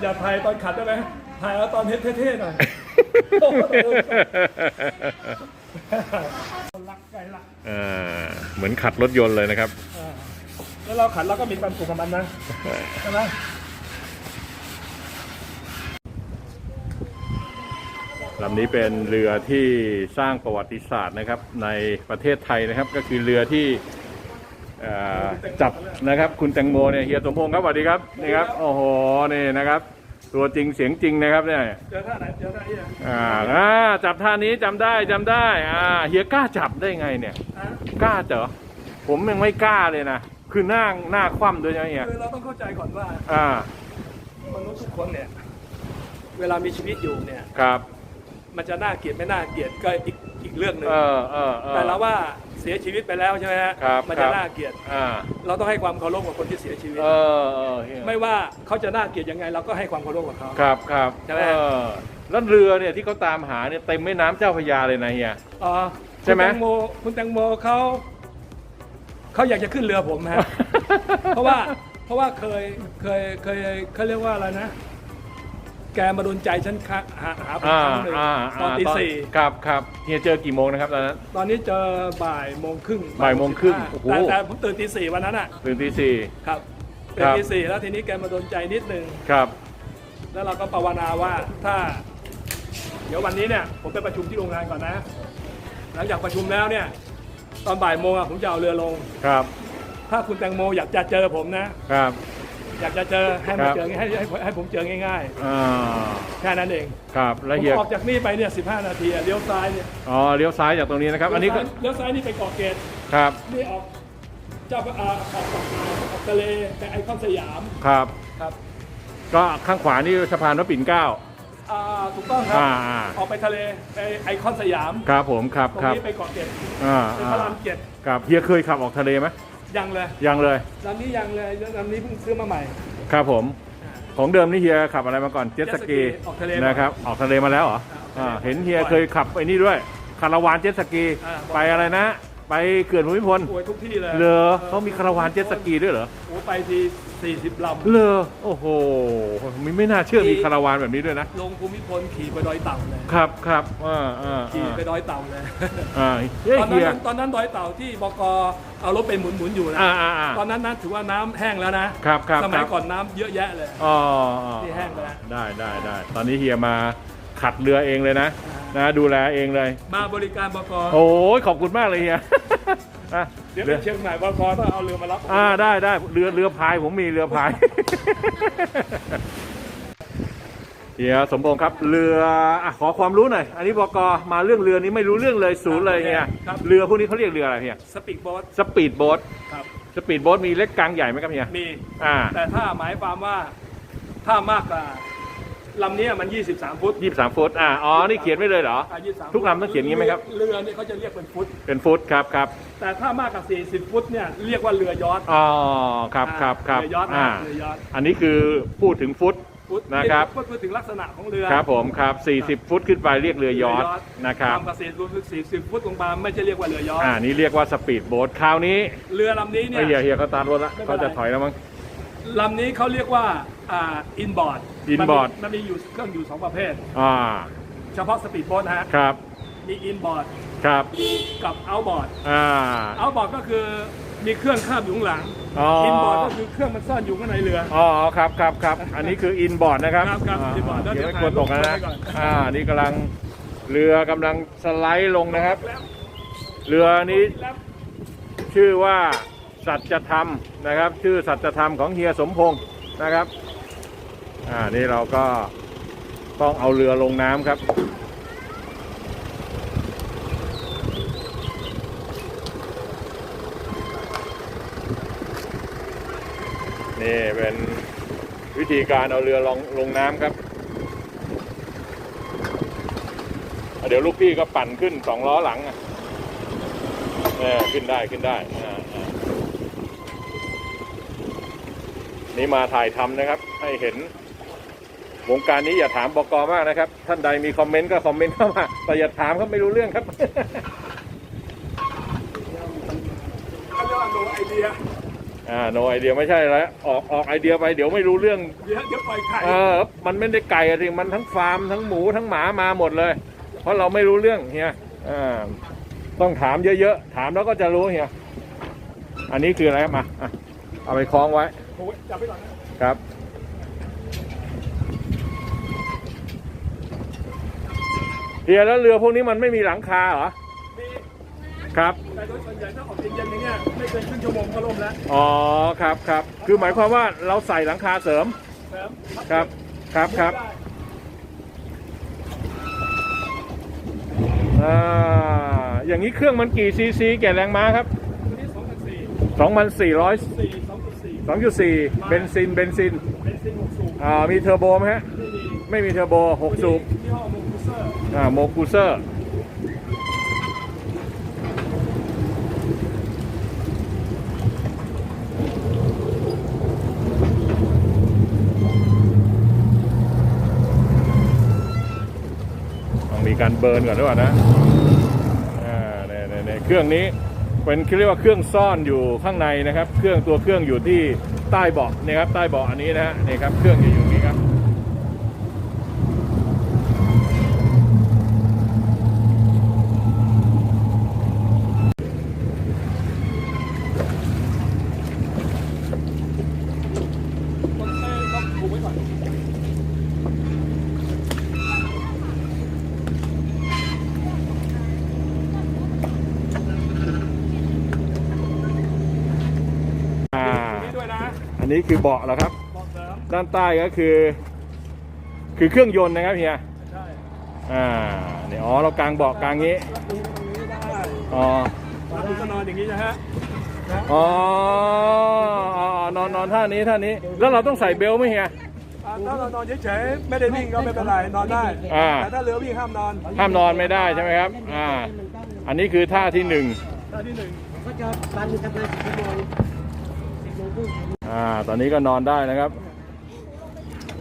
อย่าถ่ายตอนขัดได้ไหมถ่ายเอาตอนเท่ๆหน่อยรักไกลรักอ่าเหมือนขัดรถยนต์เลยนะครับ อ่าแล้วเราขัดเราก็มีความสุขกับมันนะใช่ไหมลำนี้เป็นเรือที่สร้างประวัติศาสตร์นะครับในประเทศไทยนะครับ ก็คือเรือที่เอ่อ จับนะครับคุณแตงโมเนี่ยเฮียสมพงศ์ครับสวัสดีครับนี่ครับโอ้โหนี่นะครับ ตัวจริงเสียงจริงนะครับเนี่ยเจอท่าไหนเจอท่านี้อะอ่าอ่าจับท่านี้จำได้จำได้อ่าเฮียกล้าจับได้ไงเนี่ยอะกล้าเจอผมยังไม่กล้าเลยนะคือหน้าหน้าคว่ำด้วยใช่ไหมเฮียคือเราต้องเข้าใจก่อนว่าอ่ามนุษย์ทุกคนเนี่ย เวลามีชีวิตอยู่เนี่ยครับ มันจะน่าเกลียดไม่น่าเกลียดก็อีกอีกเรื่องหนึ่งเออเออเออ แต่เราว่าเสียชีวิตไปแล้วใช่ไหมฮะครับมันครัจะบน่าเกลียด อ่าเราต้องให้ความเคารพกับคนที่เสียชีวิต เออเออเฮียไม่ว่าเขาจะน่าเกลียดยังไงเราก็ให้ความเคารพกับเขา ครับครับใช่ไหม เออแล้วเรือเนี่ยที่เขาตามหาเนี่ยเต็มแม่น้ำเจ้าพระยาเลยนะเฮียอ๋อใช่ไหม คุณแตงโมคุณแตงโมเขาเขาอยากจะขึ้นเรือผมฮะ เพราะว่าเพราะว่าเคยเคยเคยเขาเรียกว่าอะไรนะ แกมาโดนใจฉันครั้งหาหาผมอ่าครั้งหนึ่งอ่าตอนตีสี่ครับครับเฮียเจอกี่โมงนะครับตอนนั้น ตอนนี้เจอบ่ายโมงครึ่งบ่ายโมงครึ่งสิบห้าโอ้โหแต่แต่ผมตื่นตีสี่วันนั้นอะตื่นตีสี่ครับตื่คนรับตีสี่แล้วทีนี้แกมาโดนใจนิดนึงครับ แล้วเราก็ภาวนาว่าถ้า เดี๋ยววันนี้เนี่ยผมไปประชุมที่โรงงานก่อนนะ หลังจากประชุมแล้วเนี่ย ตอนบ่ายโมงอะผมจะเอาเรือลงครับ ถ้าคุณแตงโมอยากจะเจอผมนะครับ อยากจะเจอให้ครัมาบเจอให้ให้ให้ผมเจอง่ายอ่าๆ แค่นั้นเองครับผแล้วมเฮียออกจากนี่ไปเนี่ย15นาทีอะเลี้ยวซ้ายเนี่ยอ๋อเลี้ยวซ้ายจากตรงนี้นะครับ อันนี้ก็เลี้ยวซ้ายนี่ไปเกาะเกตครับนี่ออกเจ้าอ่าออกเกาะอ่าวออกทะเลไปไอคอนสยามครับ ครับก็ข้างขวานี่สะพานพระปิ่นเกล้า อ่าถูกต้องครับอ่าอ่า ออกไปทะเลไปไอคอนสยามครับผมครับตรงครับนี้ไปเกาะเกตอ่าเป็นอ่าพระรามเจ็ดครับเฮียเคยขับออกทะเลไหม ยังเลยยังเลยลำนี้ยังเลยลำนี้เพิ่งซื้อมาใหม่ ครับผม ของเดิมนี่เฮียขับอะไรมาก่อนเจ็ตสกีเจ็ตสกีออกทะเลมานะครับออกทะเลมาแล้วเหรออ่าอ่าออกทะเลเห็นเฮียบ่อยเคยขับไอ้นี่ด้วยคาราวานเจ็ตสกีอ่าไปอะไรนะ ไปเขื่อนภูมิพลป่วยทุกที่เลยเลอเขามีคาราวานเจ็ตสกีด้วยเหรอโอ้ไปที 40ลำเลอโอ้โหไม่ไม่น่าเชื่อมีคาราวานแบบนี้ด้วยนะ ลงภูมิพลขี่ไปดอยเต่าเลยครับครับอ่าอ่าขี่อ่าไปดอยเต่าเลยอ่าเฮ้ยตอนเฮียนั้นตอนนั้นดอยเต่าที่บกเอารถไปหมุนหมุนๆอยู่นะอ่าอ่าอ่าตอนนั้นนะถือว่าน้ำแห้งแล้วนะครับครับสมัยครับก่อนน้ำเยอะแยะเลยอ๋อนี่แห้งไปแล้วได้ได้ได้ตอนนี้เฮียมาขัดเรือเองเลยนะ นะดูแลเองเลย มาบริการบกโอ้ยขอบคุณมากเลยเฮียอะเดี๋ยวเรืไปอเชียงใหม่บกต้องเอาเรือมารับอ่าได้ได้เรือเรือพายผมมีเรือพายเฮียสมพงษ์ครับเรืออะขอความรู้หน่อยอันนี้บกมาเรื่องเรือนี้ไม่รู้เรื่องเลยศูนย์เลยเฮียครับเรือพวกนี้เขาเรียกเรืออะไรเฮียสปีดโบ๊ทสปีดโบ๊ทครับสปีดโบ๊ทมีเล็กกลางใหญ่ไหมครับเฮียมีอ่าแต่ถ้าหมายความว่าถ้ามากกว่า ลำเนี้ยมัน 23 ฟุตยี่สิบสามฟุตอ่าอ๋อนี่เขียนไว้เลยเหรอ อ่า23ทุกลำต้องเขียนอย่างนี้ไหมครับ เรือเนี่ยเขาจะเรียกเป็นฟุต เป็นฟุตครับครับแต่ถ้ามากกว่า40 ฟุตเนี่ยเรียกว่าเรือยอทอ๋อครับครับครับเรือยอทอ่านะเรือยอทอันนี้คือพูดถึงฟุต ฟุตนะครับพูดพูดถึงลักษณะของเรือครับผมครับ 40 ฟุตขึ้นไปเรียกเรือยอทนะครับความกระสีรวมถึง40 ฟุตลงมาไม่ใช่เรียกว่าเรือยอทอ่านี่เรียกว่าสปีดโบ๊ทคราวนี้เรือลำนี้เนี่ไอ้ยเฮียเฮียเขาตามรถละไม่เป็นไร เขาจะถอยแล้วมั้ง ลำนี้เขาเรียกว่าอ่าอินบอร์ด inboard มันมีอยู่เครื่องอยู่สองประเภท อ่า เฉพาะสปีดโบ๊ทนะฮะ ครับ มีอินบอร์ดครับ กับเอาบอร์ดอ่า เอาบอร์ดก็คือมีเครื่องคาบอยู่ข้างหลังอ๋ออินบอร์ดก็คือเครื่องมันซ่อนอยู่ข้างในเรือ อ๋อครับครับครับ อันนี้คืออินบอร์ดนะครับครับครับ inboard แล้วเดี๋ยวไม่เดี๋กยวลัวตกนะถ่ายนะรูปไว้ก่อน อ่า นี่กำลังเรือกำลังสไลด์ลงนะครับเรือนี้ แล้วชื่อว่า สัจธรรมนะครับ ชื่อสัจธรรมของเฮียสมพงศ์นะครับอ่านี่เราก็ต้องเอาเรือลงน้ำครับนี่เป็นวิธีการเอาเรือลงลงน้ำครับ เดี๋ยวลูกพี่ก็ปั่นขึ้นสองล้อหลังอะเออขึ้นได้ขึ้นได้อ่าอ่า นี่มาถ่ายทำนะครับ ให้เห็น วงการนี้อย่าถามบกมากนะครับ ท่านใดมีคอมเมนต์ก็คอมเมนต์เข้ามาแต่อย่าถามเขาไม่รู้เรื่องครับเขาเรียกว่าโนไอเดียอ่าโนไอเดียไม่ใช่แล้วออกออกไอเดียไปเดี๋ยวไม่รู้เรื่องเดี๋ยวเดี๋ยวปล่อยไข่เออมันไม่ได้ไก่อะสิมันทั้งฟาร์มทั้งหมูทั้งหมามาหมดเลย เพราะเราไม่รู้เรื่องเฮียอ่าต้องถามเยอะๆ ถามแล้วก็จะรู้เฮียอันนี้คืออะไรครับมาอะเอาไปคล้องไว้โอ้ย จับไปก่อนนะครับเฮียแล้วเรือพวกนี้มันไม่มีหลังคาเหรอ มีครับ แต่โดยส่วนใหญ่ถ้าออกเย็นๆอย่างเงี้ยไม่เกินครึ่งชั่วโมงก็ล่มแล้วอ๋อ ครับครับ คือหมายความว่าเราใส่หลังคาเสริม ครับครับ ครับครับได้อ่า อย่างนี้เครื่องมันกี่ซีซีแก่แรงม้าครับตัวนี้สองพันสี่2,400สี่สองจุดสี่ 2.4 เบนซิน เบนซิน เป็นซินหกสูบอ่า มีเทอร์โบไหมฮะ ไม่มีไม่มีเทอร์โบ 6 สูบ ยี่ห้อโมกุเซอร์อ่า โมกูเซอร์ ต้องมีการเบิร์นก่อนด้วยก่อนนะ อ่าเนี่ยเนี่ยเนี่ยเครื่องนี้ เป็นเรียกว่าเครื่องซ่อนอยู่ข้างในนะครับ เครื่องตัวเครื่องอยู่ที่ใต้เบาะนี่ครับใต้เบาะอันนี้นะฮะนี่ครับเครื่องจะอยู่นี้ครับ คนเต้ต้องผูกไว้ก่อน อ่า นี่ด้วยนะ อั นนี้คือเบาะแล้วครับ บอกเสริมด้านใต้ก็คือ คือเครื่องยนต์นะครับเฮีย ใช่อ่าเนี่ยอ๋อเรากางเบาะกางงี้แล้วดูตรงนี้ได้อ๋อแล้วดูก็นอนอย่างนี้นะฮะนะอ๋ออ๋อนอนนอนท่านี้ท่านี้ แล้วเราต้องใส่เบลต์ไหมเฮีย อ่าถ้าเรานอนเฉยๆไม่ได้วิ่งก็ไม่เป็นไรนอนได้อ่า แต่ถ้าเรือวิ่งห้ามนอนห้ามนอนไม่ได้ใช่ไหมครับ อ่า อันนี้คือท่าที่หนึ่งท่าที่หนึ่งก็จะบันทำงานสิบชั่วโมงสิบโมงครึ่ง อ่า ตอนนี้ก็นอนได้นะครับ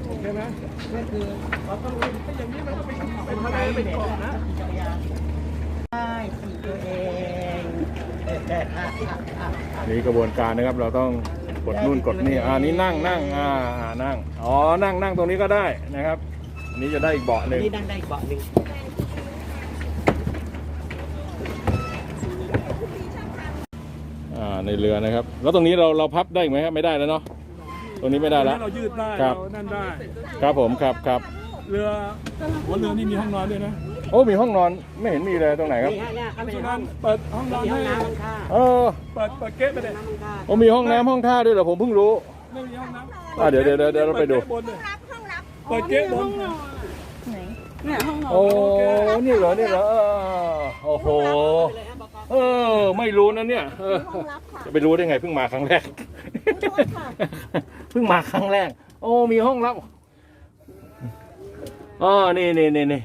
โอเคไหมนั่นคือเราต้องอย่างนี้มันก็เป็นเป็นทะเลเป็นเกาะนะได้สี่ตัวเองนี่กระบวนการนะครับ เราต้องกดนู่นกดนี่อ่านี่นั่งนั่งอ่าอ่านั่ง อ๋อ นั่งนั่งตรงนี้ก็ได้นะครับ อันนี้จะได้อีกเบาะหนึ่งนี่นั่งได้อีกเบาะหนึ่ง ในเรือนะครับ แล้วตรงนี้เราเราพับได้อีกไหมครับไม่ได้แล้วเนาะตรงนี้ไม่ได้แล้ว เรายืดได้ครัเราบ นั่นได้ ครับผมครับครับเรือหัวเรือนี่มีห้องนอนด้วยนะโอ้มีห้องนอนไม่เห็นมีเลยตรงไหนครับ นี่ฮะเนี่ยเข้าไปเพในราะฉะห้นั้อนงเปิดห้องนอนมีห้ให้องน้ำห้องท่าเออเปิดเปิดเก๊ะไปเลยน้ำห้องท่าโอ้มีห้องน้ำห้องท่าด้วยเหรอผมเพิ่งรู้ ไม่มีห้องน้ำอะเดี๋ยวเดี๋ยวเดี๋ยวเดี๋ยวเราไปดูเปิดเก๊ะบนเลยเนี่ยห้องนอนโอ้นี่เหรอนี่เหรอเออโอ้โห เออ ไม่รู้นะเนี่ยเออห้องรับค่ะ จะไปรู้ได้ไงเพิ่งมาครั้งแรก ขอโทษค่ะ เพิ่งมาครั้งแรก โอ้มีห้องรับอ๋อนี่นี่นี่นี่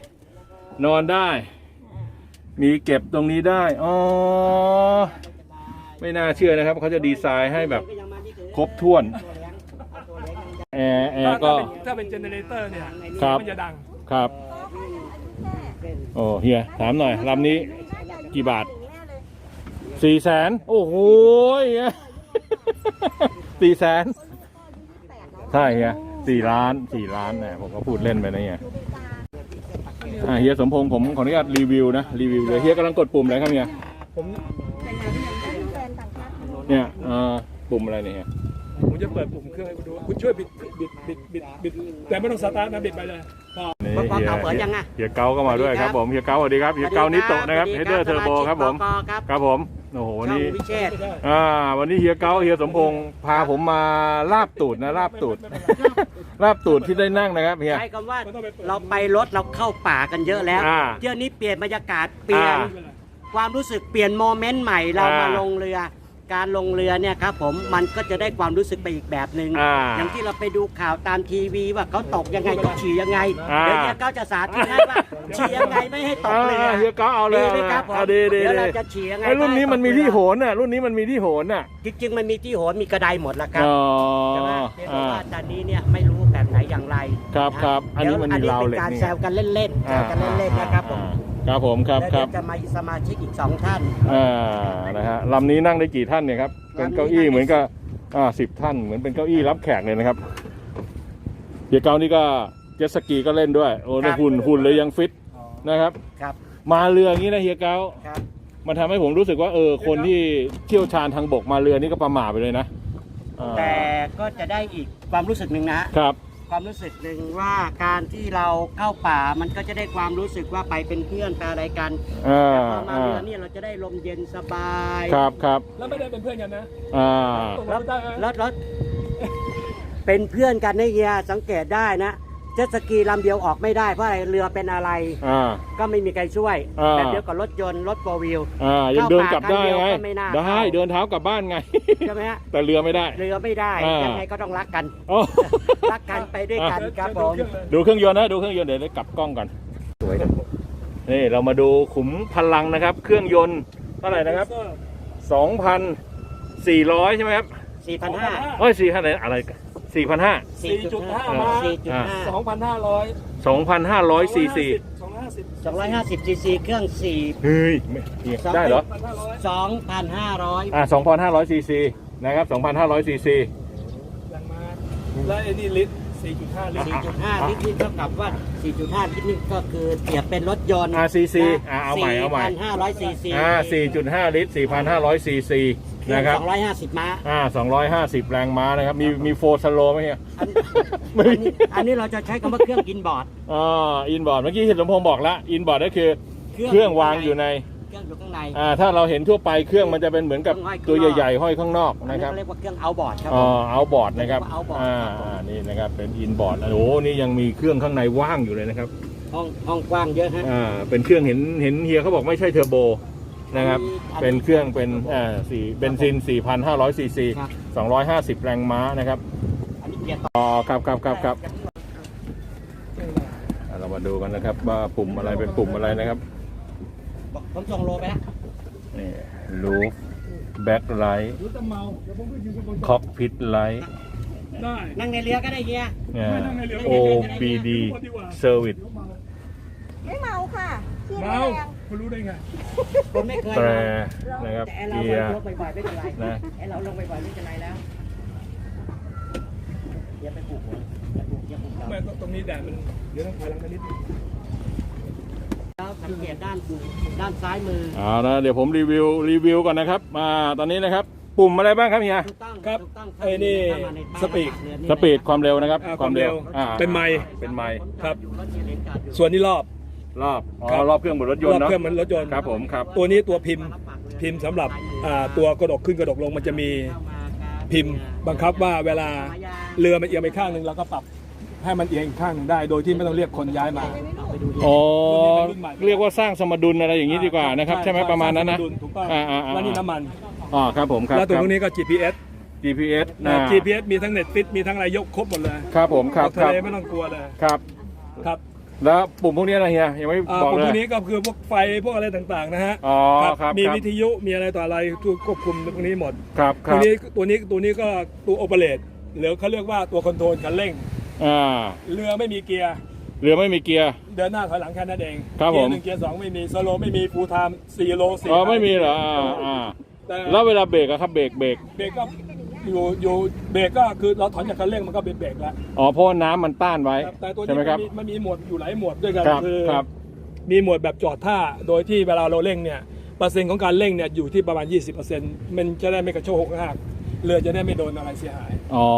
นอนได้ มีเก็บตรงนี้ได้อ๋อไม่น่าเชื่อนะครับเขาจะดีไซน์ให้แบบครบถ้วนแอร์แอถ้าร์ก็ถ้าเป็นถ้าเป็นเจเนเรเตอร์เนี่ยครับ มันจะดัง ครับ โอ้เฮียถามหน่อยลำนี้กี่บาท สี่แสนโอ้โหเฮียสี่แสนใช่เฮียสี่ล้านสี่ล้านเนี่ยผมก็พูดเล่นไปนะเฮียอ่าเฮียสมพงษ์ผมขออนุญาตรีวิวนะรีวิวเลยเฮียกำลังกดปุ่มอะไรครับเฮียผมเนี่ยเอ่อปุ่มอะไรเนี่ยเฮียผมจะเปิดปุ่มเครื่องให้คุณดู คุณช่วยบิดบิดบิดบิดบิดแต่ไม่ต้องสตาร์ทนะบิดไปเลยพอนี่พอเฮียเก่าเปิดยังอะ เฮียเกาก็มาด้วยครับผมเฮียเกาสวัสดีครับเฮียเกานิโตะนะครับเฮดเดอร์เทอร์โบครับผมครับครับผม โอ้โหช่องนี่พิเชษอ่า วันนี้เฮียเก้าเฮียสมพงษ์พาผมมาลาบตูดนะลาบตูดลาบตูดที่ได้นั่งนะครับเฮีย ใช้คำว่าเราไปรถเราเข้าป่ากันเยอะแล้วอ่า เที่ยวนี้เปลี่ยนบรรยากาศเปลี่ยนอ่าความรู้สึกเปลี่ยนโมเมนต์ใหม่เราอ่ามมาลงเรือ การลงเรือเนี่ยครับผมมันก็จะได้ความรู้สึกไปอีกแบบหนึ่งอ่าอย่างที่เราไปดูข่าวตามทีวีว่าเขาตกยังไงเขาฉี่ยังไงอ่า เดี๋ยวเนี่ยเขาจะสาธิตให้ว่าฉี่ยังไงไม่ให้ตกเรืออ่าเฮียเก้าเอาเลยดีเอาไหมเลยครับผมอ่าดีดีเดี๋ยวดีเราจะฉี่ยังไงไอ้รุ่นนี้มันมีที่โหนนน่ะรุ่นนี้มันมีที่โหนน่ะจริงๆมันมีที่โหนมีกระไดหมดแล้วครับ อ๋อใช่ไหมเพียงแต่อ่าว่าตอนนี้เนี่ยไม่รู้ แบบไหนอย่างไรครับนะครับอันนี้มันมีดี๋ยวราวเหล็กเป็นการนี่แซวกันเล่นๆแซวกันเล่นๆนะครับผมอ่าครับผมครับแล้วครัเดี๋บยวจะมาสมาชิกอีกสองท่าน อ่านะฮะลำนี้นั่งได้กี่ท่านเนี่ยครับเป็นเก้าอี้เหมือนกับอ่าสิบท่านเหมือนเป็นเก้าอี้รับแขกเลยนะครับเฮียเกานี่ก็เจ็ตสกีก็เล่นด้วย โอ้ในหุ่นหุ่นเลยยังฟิตนะครับ ครับมาเรืออย่างนี้นะเฮียเกาครับ มันทำให้ผมรู้สึกว่าเออคนที่เชี่ยวชาญทางบกมาเรือนี่ก็ประหม่าไปเลยนะอ่าแต่ก็จะได้อีกความรู้สึกหนึ่งนะ ครับ ความรู้สึกหนึ่งว่าการที่เราเข้าป่ามันก็จะได้ความรู้สึกว่าไปเป็นเพื่อนไปอะไรกันอ่าพอมาอ่าเรือเนี่ยเราจะได้ลมเย็นสบายครับครับแล้วไม่ได้เป็นเพื่อนกันนะอ่า ตกลแล้วงได้ไหม แล้วแล้วเป็นเพื่อนกันนะเฮียสังเกตได้นะ เจ็ตสกีลำเดียวออกไม่ได้เพราะอะไรเรือเป็นอะไร อ่า ก็ไม่มีใครช่วยอ่า แบบเดียวกับรถยนต์รถโฟร์วิวอ่ายังเดินกลับได้ไงเข้าป่ากันเดียวก็ไม่น่าได้ เข้า เดินเท้ากลับบ้านไง ใช่ไหมฮะแต่เรือไม่ได้ เรือไม่ได้อ่ายั ยังไงก็ต้องรักกัน โอ้ รักกันไปด้วยกันครับผม ดูเครื่องยนต์นะดูเครื่องยนต์เดี๋ยวได้กลับกล้องก่อนสวยนะนี่เรามาดูขุมพลังนะครับ เครื่องยนต์เท่าไหร่นะครับ2,400 ใช่ไหมครับ4,500 เอ้ยสี่พันไหนอะไร สี่พันห้า 4.5 มา4.5 2,500 2,500ซีซี250 250 cc เครื่อง 4 เฮ้ยไม่เนี่ยได้เหรอ2,500 อ่า2,500ซีซีนะครับ2,500ซีซีแรงมาแล้วไอ้นี่ลิตร4.5 ลิตร 4.5 ลิตรนี่เท่ากับว่า 4.5 ลิตรนี่ก็คือเปรียบเป็นรถยนต์อ่าซีซีอ่าเอาใหม่เอาใหม่ 4,500 cc อ่า4.5ลิตร4,500ซีซี นะครับ250ม้าอ่า250 แรงม้านะครับ มีมีโฟร์สโลไหมเนี่ยอันไม่ อันนี้อันนี้เราจะใช้คำว่าเครื่องกินบอร์ด อ่าอินบอร์ดเมื่อกี้เห็นสมพงษ์บอกแล้วอินบอร์ดก็คือเครื่องวางอยู่ในเครื่องอยู่ข้างใน อ่าถ้าเราเห็นทั่วไปเครื่องมันจะเป็นเหมือนกับเครื่องห้อยข้างนอกตัวใหญ่ๆห้อยข้างนอกอันนะนี้ครับเขาเรียกว่าเครื่องเอาบอร์ดครับอ๋อเอาบอร์ดนะครับเอาบอร์ดอ่าครับผมอ่านี่นะครับเป็นอินบอร์ดโอ้โหนี่ยังมีเครื่องข้างในว่างอยู่เลยนะครับห้องห้องกว้างเยอะฮะอ่าเป็นเครื่องเห็นเห็นเฮียเขาบอกไม่ใช่เทอร์โบ นะครับอันนี้เป็นเครื่องเป็นอ่าสี่เบนซิน 4,500ซีซีครับ 250 แรงม้านะครับอันนี้เกียร์ต่ออ๋อครับครับครับครับอ่าเรามาดูกันนะครับ ว่าปุ่มอะไรเป็นปุ่มอะไรนะครับ บอกผมส่งโลไปแล้วนี่ลูฟแบ็คไลท์รู้แต่เมาเดี๋ยวผมก็ยืนบนคอกพิทไลท์ ได้ นั่งในเรือก็ได้เฮีย OBD Service ไม่เมาค่ะขี้เมา แรง คุณรู้ได้ไงผมไม่เคยแตรเมานะครับแต่เราเกียร์ลงบ่อยๆไม่เป็นไรนะไอเราลงบ่อยๆไม่เป็นไรแล้วเดี๋ยวไปปลูกหัวอย่าปลูกอย่าปลูกเราไม่ตรงนี้แดดมันเดี๋ยวต้องถอยหลังกันนิดนึงแล้วสังเกตด้านด้านซ้ายมือเอานะเดี๋ยวผมรีวิวรีวิวก่อนนะครับมาตอนนี้นะครับ ปุ่มอะไรบ้างครับเฮียถูกต้องครับถูกต้องไอ้นี่เข้ามาในป้ายสปีดเรือนี่สปีดความเร็วนะครับอ่าความเร็วอ่าเป็นไมค์เป็นไมค์ครับอยู่รถเฮียเลนจอดอยู่ส่วนนี้รอบ รอบอ๋อครับรอบเครื่องบนรถยนรอต์บเนาะ เครื่องเหมือนรถยนต์ครับผมครับ ตัวนี้ตัวพิมพ์พิมพ์สำหรับอ่าตัวกระดกขึ้นกระดกลงมันจะมีเข้ามาครับพิมพ์บังคับว่าเวลาเรือมันเอียงไปข้างหนึ่งเราก็ปรับให้มันเอียงอีกข้างหนึ่งได้ โดยที่ไม่ต้องเรียกคนย้ายมาเอาไปดูดิอ๋อรุ่นใหม่เรียกว่าสร้างสมดุลอะไรอย่างนี้ดีกว่านะครับ ใช่ไหมประมาณนั้นนะถูกต้องอ่าอ่าอ่าแล้วนี่น้ำมัน อ๋อครับผมครับแล้วตรงครับนี้ก็ GPS GPS นะอ่า GPS มีทั้งเน็ตฟิตมีทั้งอะไรยกครบหมดเลยครับผมครับออกคทะรับเลไม่ต้องกลัวเลยครับ ครับ แล้วปุ่มพวกนี้อะไรเฮียยังไม่อ่าบอกพวกเลยนี้ก็คือพวกไฟพวกอะไรต่างๆนะฮะอ๋อครับมีครับวิทยุมีอะไรต่ออะไรทุกควบคุมพวกนี้หมดครับคตัวรับนี้ตัวนี้ตัวนี้ก็ตัวโอเปเรตหรือเขาเรียกว่าตัวคอนโทรลคันเร่ง อ่าเรือไม่มีเกียร์ เรือไม่มีเกียร์ เดินหน้าถอยหลังแค่นั้นเองครับเกียผมร์หนึ่งเกียร์สองไม่มีสโลไม่มีฟูลไทม์สี่โลสี่อ๋อไม่มีเหรออ่าอ่าแต่แล้วเวลาเบรกอะครับเบรกเบรกเบรกก็ อยู่อยู่เบรกก็คือเราถอนจากคันเร่งมันก็เป็นเบรกแล้วอ๋อเพราะว่าน้ำมันต้านไว้ครับแต่ตัวใช่นี้ไหมครับมันมีมันมีหมวดอยู่หลายหมวดด้วยกันครับคือครับ มีหมวดแบบจอดท่าโดยที่เวลาเราเร่งเนี่ยเปอร์เซ็นต์ของการเร่งเนี่ยอยู่ที่ประมาณ 20%มันจะได้ไม่กระโชกหกหักเรือจะได้ไม่โดนอะไรเสียหาย อ๋อ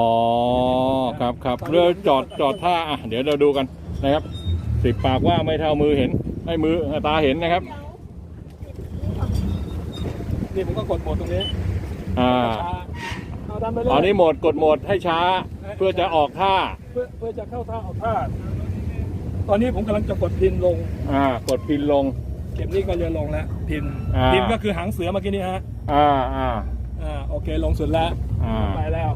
ครับครับเรือจอดจอดท่าอะเดี๋ยวเราดูกันนะครับสิบปากว่าไม่เท่ามือเห็นให้มือตาเห็นนะครับ นี่ผมก็กดโหมดตรงนี้อ่าช้า เอาทำไปเลยอ๋อนี่โหมดกดโหมดให้ช้า เพื่อจะออกท่า เพื่อเพื่อจะเข้าท่าออกท่า ตอนนี้ผมกำลังจะกดพินลง อ่ากดพินลง เข็มนี้ก็จะลงแล้ว พิน อ่า พินก็คือหางเสือเมื่อกี้นี้ฮะ อ่าอ่าอ่า โอเค ลงสุดแล้ว อ่าไปแล้ว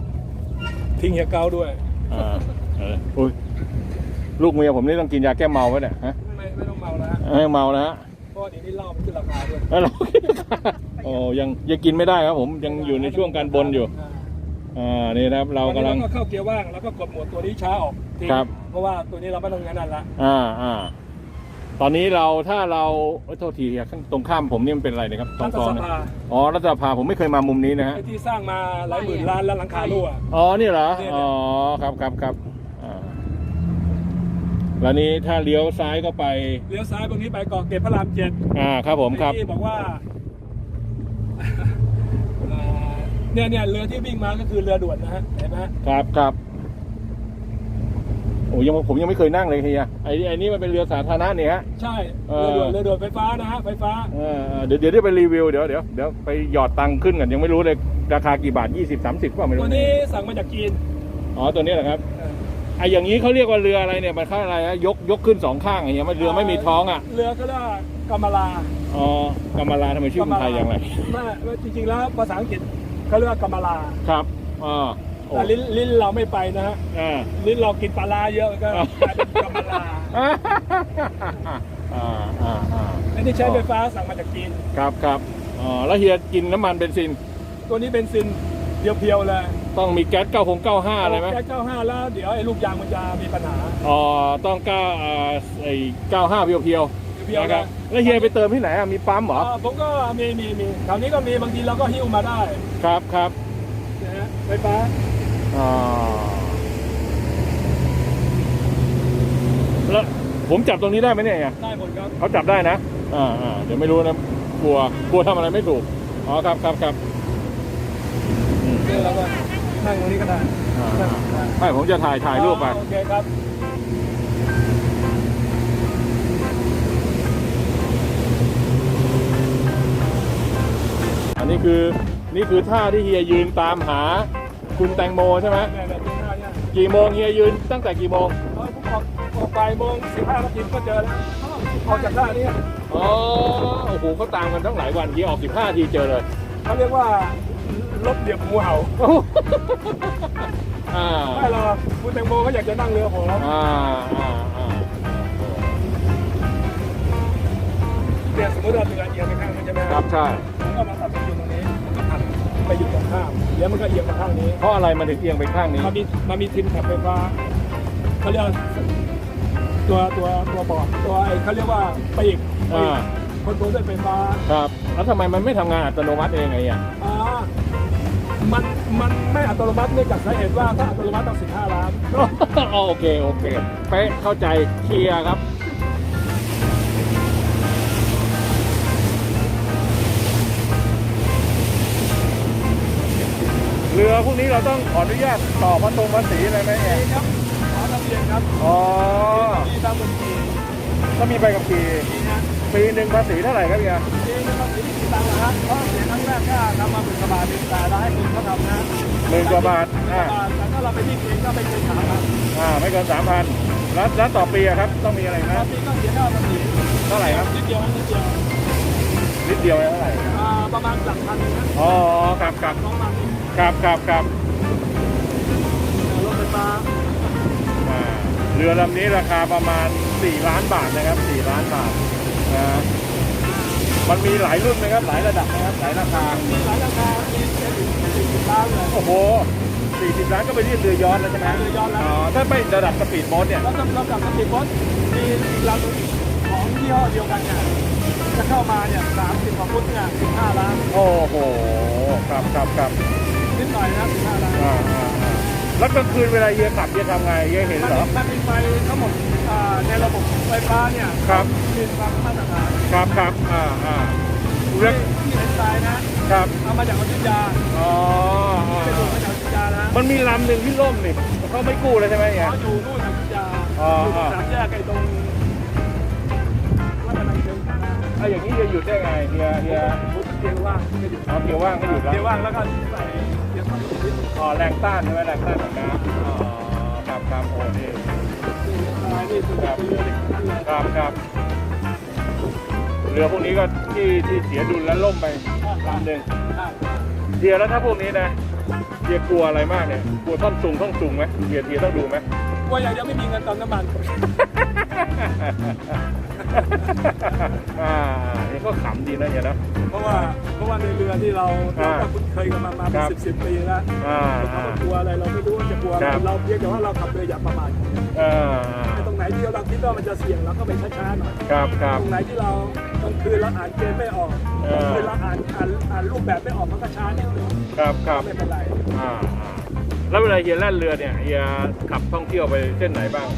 ทิ้งเฮียเกาด้วย อ่าเอออุ้ยลูกเมียผมนี่ต้องกินยาแก้เมาไว้เนี่ยฮะไม่ไม่ต้องเมาแล้วฮะให้เมานะฮะเพราะว่าเดี๋ยวนี้เหล้ามันขึ้นราคาด้วยแล้วเรา โอ้ยังยังกินไม่ได้ครับผมยังอยู่ในช่วงการบนอยู่ อ่านี่นะครับเรากำลัง ตอนนี้ก็เข้าเกียร์ว่างแล้วก็กดโหมดตัวนี้ช้าออกทิ้งครับ เพราะว่าตัวนี้เราไม่ต้องงานนั่นละอ่าอ่าตอนนี้เราถ้าเราเอ้ยโทษทีครับข้างตรงข้ามผมนี่มันเป็นอะไรนะครับตรรังฐกองสเนี่ยภาอ๋อรัฐสภาผมไม่เคยมามุมนี้นะฮะไอ้ที่สร้างมาหลายหมื่นล้านแล้วหลังคารั่ว อ๋อ นี่เหรอ เนี่ย อ๋อ ครับครับครับอ่าแล้วนี้ถ้าเลี้ยวซ้ายก็ไป เลี้ยวซ้ายตรงนี้ไปเกาะเกร็ดพระรามเจ็ดอ่า ครับผมครับ ที่บอกว่า เอ่อ เนี่ยเนี่ยเรือที่วิ่งมาก็คือเรือด่วนนะฮะเห็นไหมฮะครับครับโอ้ยังผมยังไม่เคยนั่งเลยเฮียไอ้ไอ้นี่มันเป็นเรือสาธารณะเนี่ยฮะ ใช่เอเรืออด่วนเรือด่วนไฟฟ้านะฮะไฟฟ้าเออเออเดี๋ยวเดี๋ยวได้ไปรีวิวเดี๋ยวเดี๋ยวเดี๋ยวไปหยอดตังค์ขึ้นกันยังไม่รู้เลยราคากี่บาทยี่สิบสามสิบก็ไม่รู้ตัวนี้สั่งมาจากจีนอ๋อตัวนี้เหรอครับเออไอ้อย่างนี้เขาเรียกว่าเรืออะไรเนี่ยมันค่าอะไรฮะยกยกขึ้นสองข้างอย่างเงี้ยมันเรือไม่มีท้องอะเรือก็เรียกว่ากำมะลาอ๋อกำมะลาทำไมชื่อคนไทยอย่างไรไม่ไม่จริงๆแล้วภาษาอังกฤษ เขาเรียกว่ากำมะลาครับอ๋อโอ้แต่ลิ้นลิ้นเราไม่ไปนะฮะอ่า ลิ้นเรากินปลาร้าเยอะก็อ๋อกลายเป็นกำมะลาอ่าอ่าอ่าอ่าอันนี้ใช้ไฟฟ้าสั่งมาจากจีนครับครับอ๋อแล้วเฮียกินน้ำมันเบนซินตัวนี้เป็นซินเพียวๆเลยต้องมีแก๊สเก้าหงเก้าห้าอะไรไหมแก๊สเก้าห้าแล้วเดี๋ยวไอ้ลูกยางมันจะมีปัญหา อ๋อต้องเก้าอ่าไอ้เก้าห้าเพียว เพียวเพียวๆนะครับนะแล้วเฮียไปเติมที่ไหนอะมีปั๊มเหรอเอ่อผมก็มีมีมีแถวนี้ก็มีบางทีเราก็หิ้วมาได้ ครับครับนะฮะไฟฟ้าอ๋อแล้วผมจับตรงนี้ได้ไหมเนี่ยเฮียได้หมดครับเขาจับได้นะอ่าอ่าเดี๋ยวไม่รู้นะกลัวกลัวทำอะไรไม่ถูกอ๋อครับครับครับอืมเนี่ยเราก็นั่งตรงนี้ก็ได้อ่านั่งได้ไม่ผมจะถ่ายถ่ายรูปไปโอเคครับ นนี้คือนี่คือท่าที่เฮียยืนตามหาคุณแตงโมใช่ไหมเนี่ยเนี่ยที่หน้าเนี่ยกี่โมงเฮียยืนตั้งแต่กี่โมงเออผมออกออกบ่ายโมงสิบห้านาทีก็เจอแล้วออกจากท่านี้อ๋อโอ้โหเขาตามกันตั้งหลายวันเฮียออก15ทีเจอเลยเขาเรียกว่าลบเหลี่ยมงูเห่าอ่าไม่หรอกคุณแตงโมเขาอยากจะนั่งเรือผมอ่าอ่าอ่าเนี่ยสมมติเราเรือเอียงไปข้างนึงใช่ไหมครับใช่ผมก็มาตัดสิน ไปอยู่ตรงข้ามเดี๋ยวมันก็เอียงมาข้างนี้ เพราะอะไรมันถึงเอียงไปข้างนี้ มันมีมันมีทินแถบไฟฟ้าเขาเรียกว่าตัวตัวตัวบอร์ดตัวไอ้เขาเรียกว่าปีกอ่า คอนโทรลด้วยไฟฟ้าครับ แล้วทำไมมันไม่ทำงานอัตโนมัติเองไงอะอ่ามันมันไม่อัตโนมัติเนื่องจากสาเหตุว่าถ้าอัตโนมัติต้อง15ล้าน อ๋อโอเคโอเคเป๊ะเข้าใจเคลียร์ครับ เรือพวกนี้เราต้องขออนุญาตต่อพระตรงภาษีอะไรไหมเนี่ยครับขอทะเบียนครับอ๋อมีตามบัญชีถ้ามีใบขับขี่นี่นะปีหนึ่งภาษีเท่าไหร่ครับเฮียนี่นะครับที่มีตังค์นะฮะเพราะเสียครั้งแรกก็ทำมาหมื่นกว่าบาทเองแต่เราให้คนเขาทำนะหมื่นกว่าบาทหมื่นกอ่าว่าบาทแต่ถ้าเราไปที่เองก็ไม่เกินสามพันอ่าไม่เกินสามพันแล้วแล้วต่อปีอะครับต้องมีอะไรตอนะนนี้ก็เสียค่าภาษีเท่าไหร่ครับนิดเดียวนิดเดียวนิดเดียวเท่าไหร่อ่าประมาณหลักพันนะอ๋อครับครับสองพัน ครับครับครับรถไฟฟ้าอ่าเรือลำนี้ราคาประมาณ 4 ล้านบาทนะครับ 4 ล้านบาทนะมันมีหลายรุ่นนะครับ หลายระดับนะครับ หลายราคามีหลายราคามีเป็นสี่สิบล้านเลยโอ้โห40ล้านก็ไปที่เรือยอชต์แล้วใช่ไหมเรือยอชต์แล้วอ๋อถ้าไม่ระดับสปีดโบ๊ทเนี่ยแล้วสำหรับกับสปีดโบ๊ทมีลำของยี่ห้อเดียวกันเนี่ยจะเข้ามาเนี่ยสามสิบกว่าฟุตเนี่ยสิบห้าล้าน โอ้โห ครับครับครับ นิดหน่อยนะสิบห้าล้านอ่าอ่าอ่าแล้วกลางคืนเวลาเฮียขับเฮียทำไงเฮียเห็นมันเหรอ มันมีไฟทั้งหมดอ่าในระบบไฟฟ้าเนี่ยครับ มีความมาตรฐานครับครับอ่าอ่าที่เรื่องที่เห็นทรายนะครับเอามาจากอยุธยาอ๋ออ่าเป็นส่งมาจากอยุธยานะมันมีลำหนึ่งที่ล่มนี่เขาไม่กู้เลยใช่ไหมเฮีย เขาอยู่นู่นอยุธยาอ๋ออ ยู่สามแยกไอ้ตรงวัดอะไรเชิงนะไอ้อย่างนี้จะหยุดได้ไงเฮียเฮีย ผมเกียร์ว่างไม่หยุดเอาเกียร์ว่างก็หยุดแล้วเกียร์ว่างแล้วก็ใส่เกียร์ส อ๋อแรงต้านใช่ไหมแรงต้านของน้ำอ๋อครับครับโอ้นี่ทรายนี่สุดยอดเรือนี่ครับครับเรือพวกนี้ก็ที่ที่เสียดุลแล้วล่มไปลำหนึ่งเทียแล้วถ้าพวกนี้นะเทียกลัวอะไรมากเนี่ยกลัวท่อนสูงท่อนสูงไหมเทียเทียต้องดูไหมว่ายังยังไม่มีเงินติมน้ำมัน อ่านี่ก็ขำดีนะเฮียนะ เพราะว่าเพราะว่าในเรือที่เราอ่าเราก็คุ้นเคยกันมามาคเป็รันบสิบสิบปีแล้วอ่าเราอ่าก็กลัวอะไรเราไม่รู้ว่าจะกลัวอะไรครับ เราเพียงแต่ว่าเราขับเรืออย่าประมาทอ่าไปตรงไหนที่เราคิดว่ามันจะเสี่ยงเราก็ไปช้าๆหน่อยครับครับ ตรงไหนที่เรากลางคืนเราอ่านเกณฑ์ไม่ออกเอกลางอคืนเราอ่านอ่านอ่านรูปแบบไม่ออกมันก็ช้านิดนึงครับครับไม่เป็นไรอ่าอ่าแล้วเวลาเฮียแล่นเรือเนี่ยเฮียขับท่องเที่ยวไปเส้นไหนบ้าง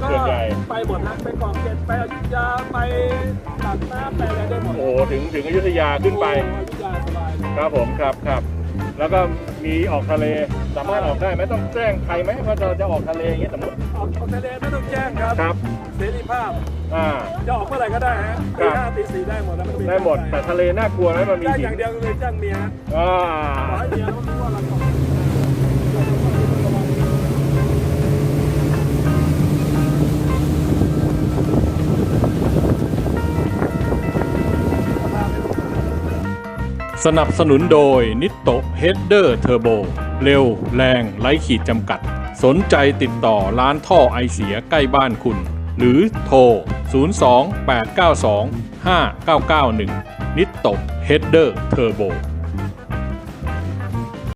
ก็ส่วนใหญ่ ไปหมดนะไปเกาะเกร็ดไปอยุธยาไปปากน้ำไปอะไรได้หมดโอ้โหถึงถึงอยุธยาขึ้นไปโอ้อยุธยาสบายเลยครับผมครับครับ แล้วก็มีออกทะเลสามารถออกได้ไหมต้องแจ้งใครไหมว่าเราจะออกทะเลอย่างเงี้ยสมมติออกออกทะเลไม่ต้องแจ้งครับ ครับเสรีภาพ อ่า จะออกเมื่อไหร่ก็ได้ฮะครัตีบ ห้าตีสี่ได้หมดแล้วนได้หมดแต่ทะเลน่ากลัวไหมมันมีได้หิอย่างเดียวคือจ้างเมียฮะอ่า ขอให้เมียเขารู้ว่าเราต้อง สนับสนุนโดยนิโตเฮดเดอร์เทอร์โบเร็ว แรง ไร้ขีดจำกัด สนใจติดต่อร้านท่อไอเสียใกล้บ้านคุณ หรือโทร 028925991 นิโตเฮดเดอร์เทอร์โบ